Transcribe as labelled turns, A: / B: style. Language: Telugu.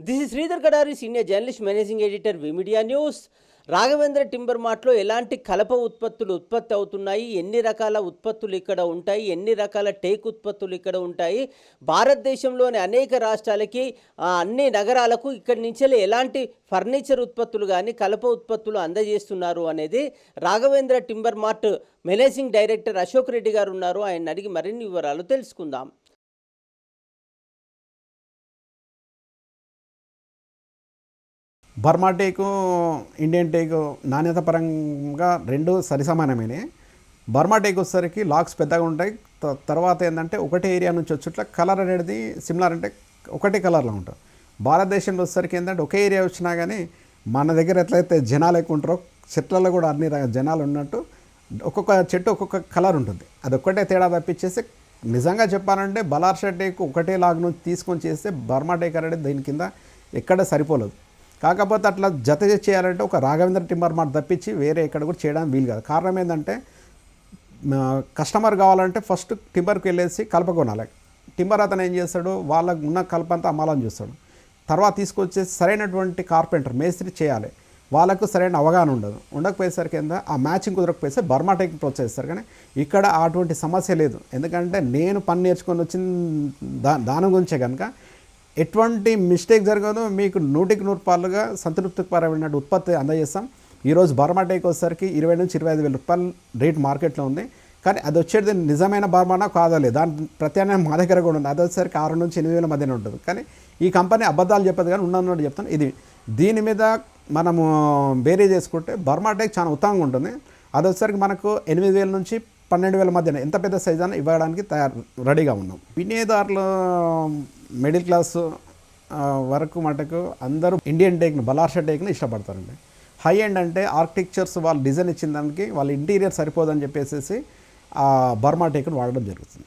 A: This is Sridhar Kadari senior journalist managing editor V Media news Raghavendra timber మార్ట్లో ఎలాంటి కలప ఉత్పత్తులు ఉత్పత్తి అవుతున్నాయి? ఎన్ని రకాల ఉత్పత్తులు ఇక్కడ ఉంటాయి? ఎన్ని రకాల టేక్ ఉత్పత్తులు ఇక్కడ ఉంటాయి? భారతదేశంలోని అనేక రాష్ట్రాలకి అన్ని నగరాలకు ఇక్కడి నుంచి ఎలాంటి ఫర్నిచర్ ఉత్పత్తులు కానీ కలప ఉత్పత్తులు అందజేస్తున్నారు అనేది Raghavendra timber mart managing director Ashok Reddy garu ఉన్నారు. ఆయన అడిగి మరిన్ని వివరాలు తెలుసుకుందాం.
B: బర్మా టేకు ఇండియన్ టేకు నాణ్యత పరంగా రెండు సరిసమానమైనవి బర్మా టేక్ వచ్చేసరికి లాక్స్ పెద్దగా ఉంటాయి. త- తర్వాత ఏంటంటే ఒకటే ఏరియా నుంచి వచ్చేట్ల కలర్ అనేది సిమిలర్ అంటే ఒకటే కలర్లో ఉంటుంది భారతదేశంలో వచ్చేసరికి ఏంటంటే ఒకే ఏరియా వచ్చినా కానీ మన దగ్గర ఎట్లయితే జనాలు ఎక్కువ ఉంటారో చెట్లలో కూడా అన్ని జనాలు ఉన్నట్టు ఒక్కొక్క చెట్టు ఒక్కొక్క కలర్ ఉంటుంది. అది ఒక్కటే తేడా తప్పించేసి నిజంగా చెప్పాలంటే బలార్ష టేక్ ఒకటే లాగ్ నుంచి తీసుకొని చేస్తే బర్మా టేక్ అనేది దీని కింద ఎక్కడ సరిపోలేదు. కాకపోతే అట్లా జత చేయాలంటే ఒక రాఘవేంద్ర టింబర్ మాట తప్పించి వేరే ఎక్కడ కూడా చేయడానికి వీలు కాదు. కారణం ఏంటంటే కస్టమర్ కావాలంటే ఫస్ట్ టింబర్కి వెళ్ళేసి కలప కొనాలి. టింబర్ అతను ఏం చేస్తాడు వాళ్ళకు ఉన్న కలప అంతా అమ్మాలని చూస్తాడు. తర్వాత తీసుకొచ్చేసి సరైనటువంటి కార్పెంటర్ మేస్త్రి చేయాలి. వాళ్ళకు సరైన అవగాహన ఉండదు. ఉండకపోయేసరికి కింద ఆ మ్యాచింగ్ కుదరకపోతే బర్మా టెక్ ప్రోత్సహిస్తారు కానీ ఇక్కడ అటువంటి సమస్య లేదు. ఎందుకంటే నేను పని నేర్చుకొని వచ్చిన దా దాని గురించే కనుక ఎటువంటి మిస్టేక్ జరగదు మీకు నూటికి నూరు పాలుగా సంతృప్తికరమైన ఉత్పత్తి అందజేస్తాం. ఈరోజు బర్మాటేక్ వచ్చేసరికి ఇరవై నుంచి ఇరవై ఐదు వేల రూపాయలు రేట్ మార్కెట్లో ఉంది. కానీ అది వచ్చేది నిజమైన బర్మానా కాదలే దాని ప్రత్యామ్నాయం మా దగ్గర కూడా ఉంది. అది వచ్చేసరికి ఆరు నుంచి ఎనిమిది వేల మధ్యన ఉంటుంది. కానీ ఈ కంపెనీ అబద్ధాలు చెప్పదు కానీ ఉన్నది చెప్తాను. ఇది దీని మీద మనము బేరీ చేసుకుంటే బర్మాటేక్ చాలా ఉత్తమంగా ఉంటుంది. అది వచ్చేసరికి మనకు ఎనిమిది వేల నుంచి పన్నెండు వేల మధ్యన ఎంత పెద్ద సైజ్ అని ఇవ్వడానికి తయారు రెడీగా ఉన్నాం. వినియోగదారులు మిడిల్ క్లాస్ వరకు మటుకు అందరూ ఇండియన్ టేక్ని బలార్ష టేక్ని ఇష్టపడతారండి. హై ఎండ్ అంటే ఆర్కిటెక్చర్స్ వాళ్ళు డిజైన్ ఇచ్చిన దానికి వాళ్ళ ఇంటీరియర్ సరిపోదని చెప్పేసి ఆ బర్మా టేక్ని వాడడం జరుగుతుంది.